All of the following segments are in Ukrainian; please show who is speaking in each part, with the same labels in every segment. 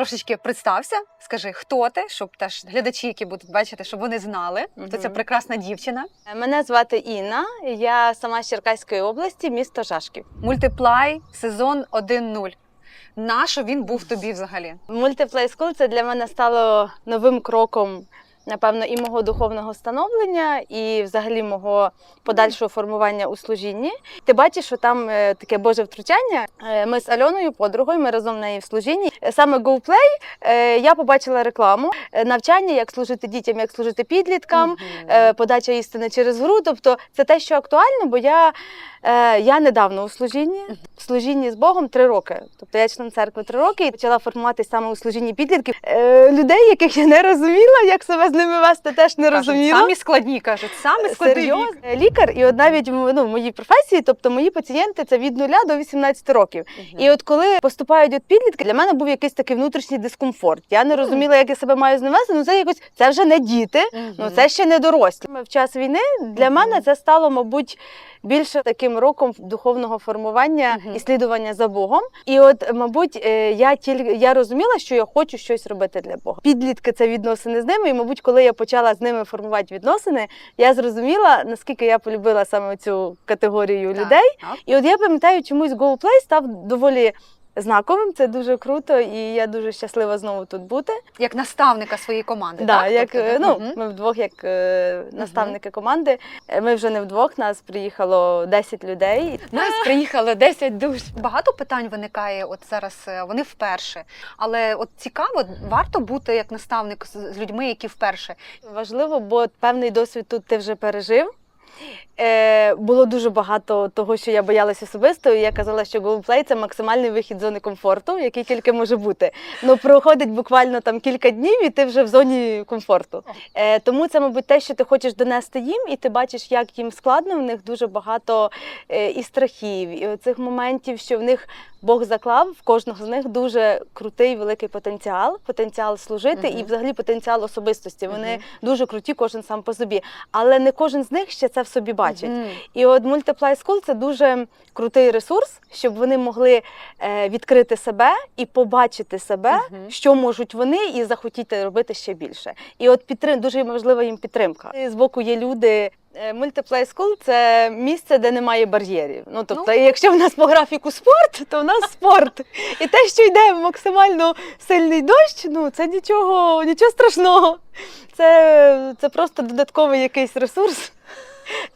Speaker 1: трошечки представся, скажи, хто ти, щоб теж глядачі, які будуть бачити, щоб вони знали, хто ця прекрасна дівчина.
Speaker 2: Мене звати Інна. Я сама з Черкаської області, місто Жашків.
Speaker 1: Мультиплай сезон 1.0. Нащо він був тобі взагалі?
Speaker 2: Мультиплей School це для мене стало новим кроком, напевно, і мого духовного становлення, і взагалі мого подальшого формування у служінні. Ти бачиш, що там е, таке Боже втручання. Е, Ми з Альоною, подругою, ми разом в неї в служінні. Е, Саме GoPlay я побачила рекламу, навчання, як служити дітям, як служити підліткам. е, подача істини через гру. Тобто це те, що актуально, бо я, я недавно у служінні, в служінні з Богом три роки. Тобто я член церкви три роки і почала формуватися саме у служінні підлітків. Людей, яких я не розуміла, як себе з ними вести, теж не
Speaker 1: Кажуть,
Speaker 2: розуміла.
Speaker 1: самі складні кажуть, самі складний
Speaker 2: Серйозно? Е, Лікар, і от навіть ну, в моїй професії, тобто мої пацієнти це від нуля до 18 років. І от коли поступають от підлітки, для мене був якийсь такий внутрішній дискомфорт. Я не розуміла, як я себе маю з ним вести. Ну це якось це вже не діти, ну це ще не дорослі. В час війни для
Speaker 1: Мгм.
Speaker 2: мене це стало, мабуть, більше таким роком духовного формування
Speaker 1: Мгм.
Speaker 2: і слідування за Богом. І от, мабуть, е, я тільки я розуміла, що я хочу щось робити для Бога. Підлітки це відносини з ними. І, мабуть, коли я почала з ними формувати відносини, я зрозуміла, наскільки я полюбила саме цю категорію
Speaker 1: Так,
Speaker 2: людей.
Speaker 1: так.
Speaker 2: І от я пам'ятаю, чомусь GoPlay став доволі знаковим. Це дуже круто, і я дуже щаслива знову тут бути.
Speaker 1: Як наставника своєї команди.
Speaker 2: Да,
Speaker 1: так?
Speaker 2: як
Speaker 1: Тобто,
Speaker 2: е, ну
Speaker 1: Мгм.
Speaker 2: ми вдвох, як е, наставники команди. Е, Ми вже не вдвох. Нас приїхало 10 людей.
Speaker 1: Нас приїхало 10 душ. Багато питань виникає от зараз. Вони вперше. Але от цікаво, варто бути як наставник з людьми, які вперше.
Speaker 2: Важливо, бо певний досвід тут ти вже пережив. Е, було дуже багато того, що я боялася особисто. І я казала, що GoPlay – це максимальний вихід з зони комфорту, який тільки може бути. Ну проходить буквально там кілька днів, і ти вже в зоні комфорту. Е, тому це, мабуть, те, що ти хочеш донести їм, і ти бачиш, як їм складно. В них дуже багато е, і страхів, і оцих моментів, що в них Бог заклав в кожного з них дуже крутий великий потенціал, потенціал служити і взагалі потенціал особистості. Вони
Speaker 1: Мгм.
Speaker 2: дуже круті, кожен сам по собі. Але не кожен з них ще це в собі бачить.
Speaker 1: Мгм.
Speaker 2: І от Multiply School – це дуже крутий ресурс, щоб вони могли е, відкрити себе і побачити себе,
Speaker 1: Мгм.
Speaker 2: що можуть вони, і захотіти робити ще більше. І от підтрим дуже важлива їм підтримка. І з боку є люди. Е, скул – це місце, де немає бар'єрів. Ну тобто,
Speaker 1: Ну.
Speaker 2: якщо в нас по графіку спорт, то в нас спорт. І те, що йде максимально сильний дощ, ну це нічого, нічого страшного. Це, це просто додатковий якийсь ресурс.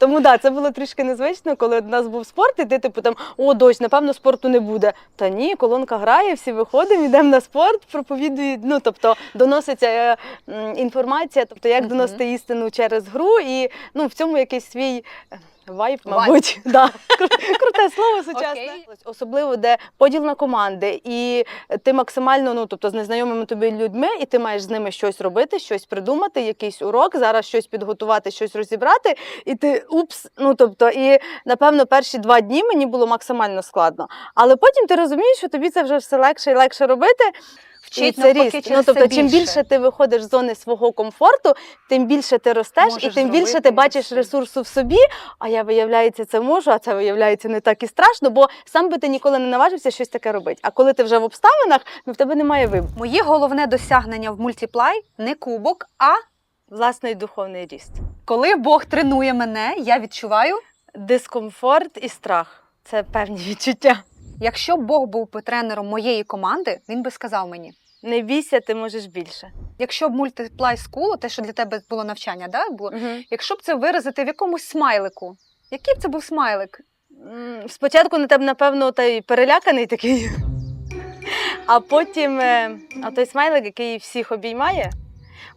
Speaker 2: Тому да, це було трішки незвично, коли у нас був спорт, і ти типу там о, дощ, напевно, спорту не буде. Та ні, колонка грає, всі виходимо, йдемо на спорт, проповідують. Ну тобто доноситься е, м, інформація, тобто як доносити істину через гру, і ну в цьому якийсь свій. Вайб,
Speaker 1: Вайб.
Speaker 2: мабуть, да. Круте слово сучасне.
Speaker 1: Окей.
Speaker 2: Особливо, де поділ на команди, і ти максимально, ну тобто з незнайомими тобі людьми, і ти маєш з ними щось робити, щось придумати, якийсь урок, зараз щось підготувати, щось розібрати, і ти упс. Ну тобто, і напевно, перші два дні мені було максимально складно. Але потім ти розумієш, що тобі це вже все легше і легше робити.
Speaker 1: Вчить
Speaker 2: і це
Speaker 1: навпаки
Speaker 2: ріст.
Speaker 1: через
Speaker 2: Ну, тобто,
Speaker 1: це
Speaker 2: чим
Speaker 1: більше.
Speaker 2: ти виходиш з зони свого комфорту, тим більше ти ростеш,
Speaker 1: Можеш
Speaker 2: і тим більше ти бачиш ресурсу в собі. А я виявляється, це можу, а це виявляється не так і страшно, бо сам би ти ніколи не наважився щось таке робити. А коли ти вже в обставинах, ну в тебе немає вибору.
Speaker 1: Моє головне досягнення в мультиплай не кубок, а
Speaker 2: Власний духовний ріст,
Speaker 1: коли Бог тренує мене, я відчуваю.
Speaker 2: дискомфорт і страх це певні відчуття.
Speaker 1: Якщо б Бог був би тренером моєї команди, він би сказав мені:
Speaker 2: Не бійся, ти можеш більше.
Speaker 1: якщо б мультиплай скулу, те, що для тебе було навчання, да, було, якщо б це виразити в якомусь смайлику, який б це був смайлик?
Speaker 2: Спочатку на тебе, напевно, той переляканий такий, а потім е, а той смайлик, який всіх обіймає.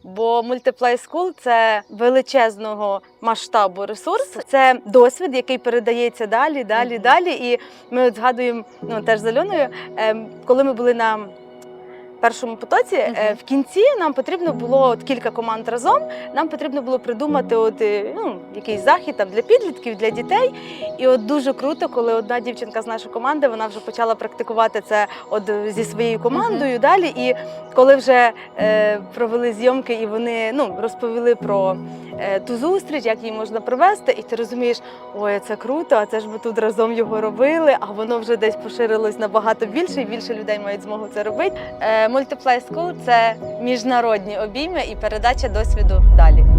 Speaker 2: Бо Multiply School – це величезного масштабу ресурс, це досвід, який передається далі, далі, далі. І ми от згадуємо ну, теж з Альоною, е, коли ми були на першому потоці, е, в кінці нам потрібно було от кілька команд разом. Нам потрібно було придумати от, е, ну, якийсь захід там, для підлітків, для дітей. І от дуже круто, коли одна дівчинка з нашої команди вона вже почала практикувати це от зі своєю командою далі. І коли вже е, провели зйомки і вони ну, розповіли про ту зустріч, як її можна провести, і ти розумієш, ой, це круто, а це ж ми тут разом його робили, а воно вже десь поширилось набагато більше, і більше людей мають змогу це робити. Е, Multiply School – це міжнародні обійми і передача досвіду далі.